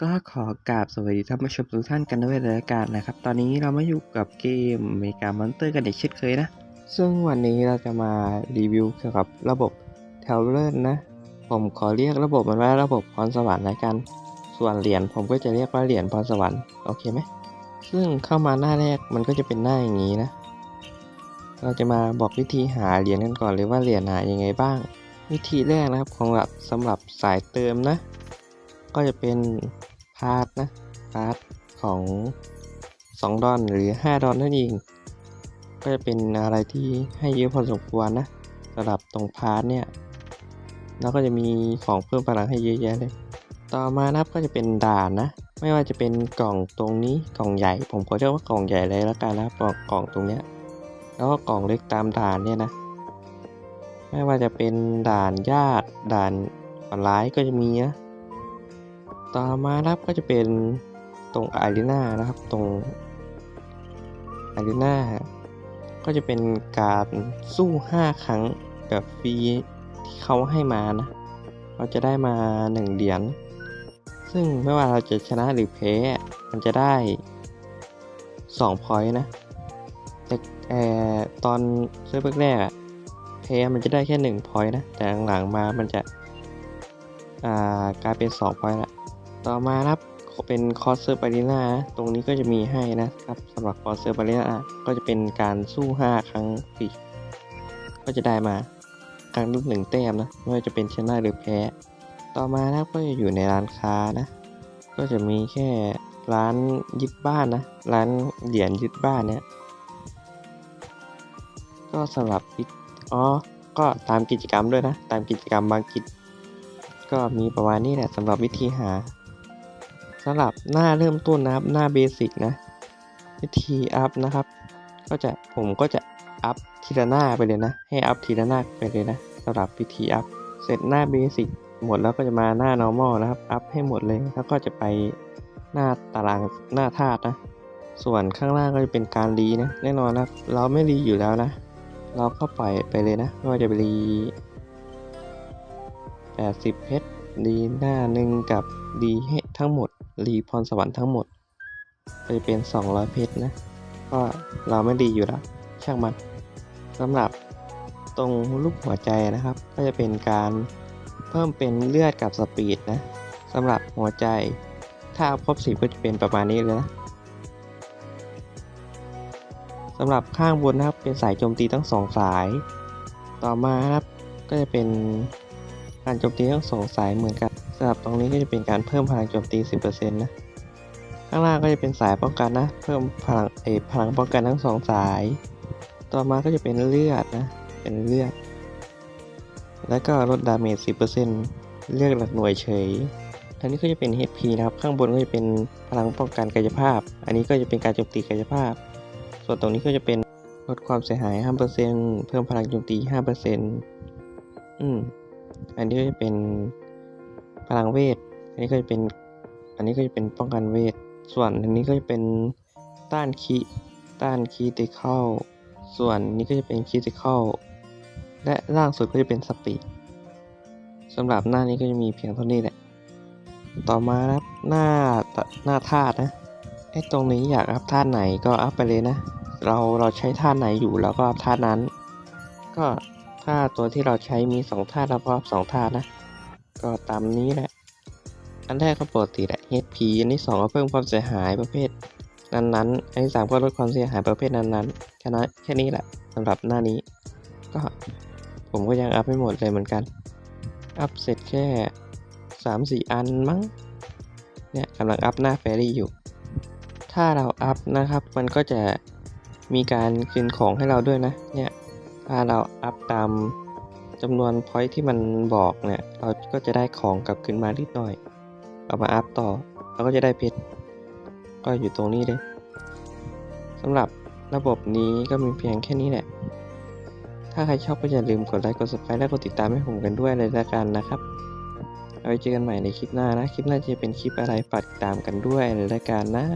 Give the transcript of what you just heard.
ก็ขอกราบสวัสดีท่านผู้ชมทุกท่านกันด้วยรายการนะครับ ตอนนี้เรามาอยู่กับเกมเมกามอนเตอร์กันอีกเช่นเคยนะ ซึ่งวันนี้เราจะมารีวิวเกี่ยวกับระบบเทเลอร์นะ ผมขอเรียกระบบมันว่าระบบพรสวรรค์ละกัน ส่วนเหรียญผมก็จะเรียกว่าเหรียญพรสวรรค์โอเคไหม ซึ่งเข้ามาหน้าแรกมันก็จะเป็นหน้าอย่างนี้นะ เราจะมาบอกวิธีหาเหรียญกันก่อนเลยว่าเหรียญหายังไงบ้าง วิธีแรกนะครับของแบบสำหรับสายเติมนะ ก็จะเป็นพาร์ทนะพาร์ทของ 2 ดอลหรือ 5 ดอลนั่นเอง ก็จะเป็นอะไรที่ให้เยอะพอสมควรนะสำหรับตรงพาร์ทเนี่ยแล้วก็จะมีของเพิ่มพลังให้เยอะแยะเลย ต่อมานะครับก็จะเป็นด่านนะ ไม่ว่าจะเป็นกล่องตรงนี้กล่องใหญ่ ผมขอเรียกว่ากล่องใหญ่เลยแล้วกันนะครับกล่องกล่องตรงเนี้ยแล้วก็กล่องเล็กตามด่านเนี่ยนะ ไม่ว่าจะเป็นด่านญาติด่านฝันร้ายก็จะมีนะ ต่อมานะครับก็จะเป็นตรงอารีนานะครับตรงอารีนาก็จะเป็นการสู้ 5 ครั้งแบบฟรีที่เขาให้มานะ เราจะได้มา 1 เหรียญซึ่งไม่ว่าเราจะชนะหรือแพ้มันจะได้2พอยต์นะแต่แต่ตอนเซิร์ฟแรกอะแพ้มันจะได้แค่1พอยต์นะ แต่หลังๆมามันจะกลายเป็น2พอยต์ละ ต่อมานะครับเป็นคอสเซอร์บารีนาตรงนี้ก็จะมีให้นะครับสำหรับคอสเซอร์บารีนาก็จะเป็นการสู้ 5 ครั้งฟรีก็จะได้มาครั้งละหนึ่งแต้มนะไม่ว่าจะเป็นชนะหรือแพ้ ต่อมานะครับก็จะอยู่ในร้านค้านะ ก็จะมีแค่ร้านยึดบ้านนะ ร้านเหรียญยึดบ้านเนี่ยก็สำหรับอ๋อก็ตามกิจกรรมด้วยนะ ตามกิจกรรมบางกิจ ก็มีประมาณนี้แหละสำหรับวิธีหา สำหรับหน้าเริ่มต้นนะครับ หน้าเบสิกนะวิธีอัพนะครับ ก็จะผมก็จะอัพทีละหน้าไปเลยนะ ให้อัพทีละหน้าไปเลยนะสำหรับวิธีอัพเสร็จหน้าเบสิกหมดแล้วก็จะมาหน้า normal นะครับ อัพให้หมดเลย แล้วก็จะไปหน้าตารางหน้าธาตุนะ ส่วนข้างล่างก็จะเป็นการรีนะ แน่นอนนะเราไม่รีอยู่แล้วนะ เราก็ปล่อยไปเลยนะไม่ว่าจะไปรี80เพชรรีหน้าหนึ่งกับรีให้ทั้งหมด รีพรสวรรค์ทั้งหมดก็จะเป็น 200 เพชรนะ ก็เราไม่รีอยู่ล้วช่างมันสำหรับตรงรูปหัวใจนะครับ ก็จะเป็นการเพิ่มเป็นเลือดกับสปีดนะสำหรับหัวใจถ้าครบสิบก็จะเป็นประมาณนี้เลยนะสำหรับข้างบนนะครับเป็นสายโจมตีทั้งสองสาย ต่อมาครับก็จะเป็น การโจมตีทั้งสองสายเหมือนกันสำหรับตรงนี้ก็จะเป็นการเพิ่มพลังโจมตี 10%นะข้างล่างก็จะเป็นสายป้องกันนะ เพิ่มพลังเอพลังป้องกันทั้งสองสาย ต่อมาก็จะเป็นเลือดนะ เป็นเลือด แล้วก็ลดดาเมจ 10%เลือกหลักหน่วยเฉยอันนี้ก็จะเป็น HP นะครับ ข้างบนก็จะเป็นพลังป้องกันกายภาพ อันนี้ก็จะเป็นการโจมตีกายภาพ ส่วนตรงนี้ก็จะเป็นลดความเสียหาย 5%เพิ่มพลังโจมตี 5%อืม อันนี้ก็จะเป็นพลังเวท อันนี้ก็จะเป็น อันนี้ก็จะเป็นป้องกันเวท ส่วนอันนี้ก็จะเป็นต้านคีต้านคีติคอลส่วนนี้ก็จะเป็นคีติคอลและล่างสุดก็จะเป็นสปีดสำหรับหน้านี้ก็จะมีเพียงเท่านี้แหละ ต่อมาครับหน้าหน้าธาตุนะ ไอ้ตรงนี้อยากอัพธาตุไหนก็อัพไปเลยนะ เราเราใช้ธาตุไหนอยู่แล้วก็อัพธาตุนั้น ก็ ถ้าตัวที่เราใช้มีสองธาตุราก็อัพสองธาตุนะ ก็ตามนี้แหละ อันแรกก็ปกติแหละ HP อันที่สองก็เพิ่มความเสียหายประเภท นั้นๆ อันที่สามก็ลดความเสียหายประเภทนั้นๆ แค่นั้นแค่นี้แหละสำหรับหน้านี้ ก็ผมก็ยังอัพไม่หมดเลยเหมือนกัน อัพเสร็จแค่สามสี่อันมั้ง เนี่ยกำลังอัพหน้าแฟรี่อยู่ ถ้าเราอัพนะครับ มันก็จะมีการคืนของให้เราด้วยนะ เนี่ย ถ้าเราอัพตามจำนวนพอยที่มันบอกเนี่ย เราก็จะได้ของกลับคืนมานิดหน่อย เอามาอัพต่อ เราก็จะได้เพชร ก็อยู่ตรงนี้เลยสำหรับระบบนี้ก็มีเพียงแค่นี้แหละ ถ้าใครชอบก็อย่าลืมกดไลค์ กด subscribe และกดติดตามให้ผมกันด้วยเลยละกันนะครับ เอาไว้เจอกันใหม่ในคลิปหน้านะ คลิปหน้าจะเป็นคลิปอะไรฝากติดตามกันด้วยเลยละกันนะ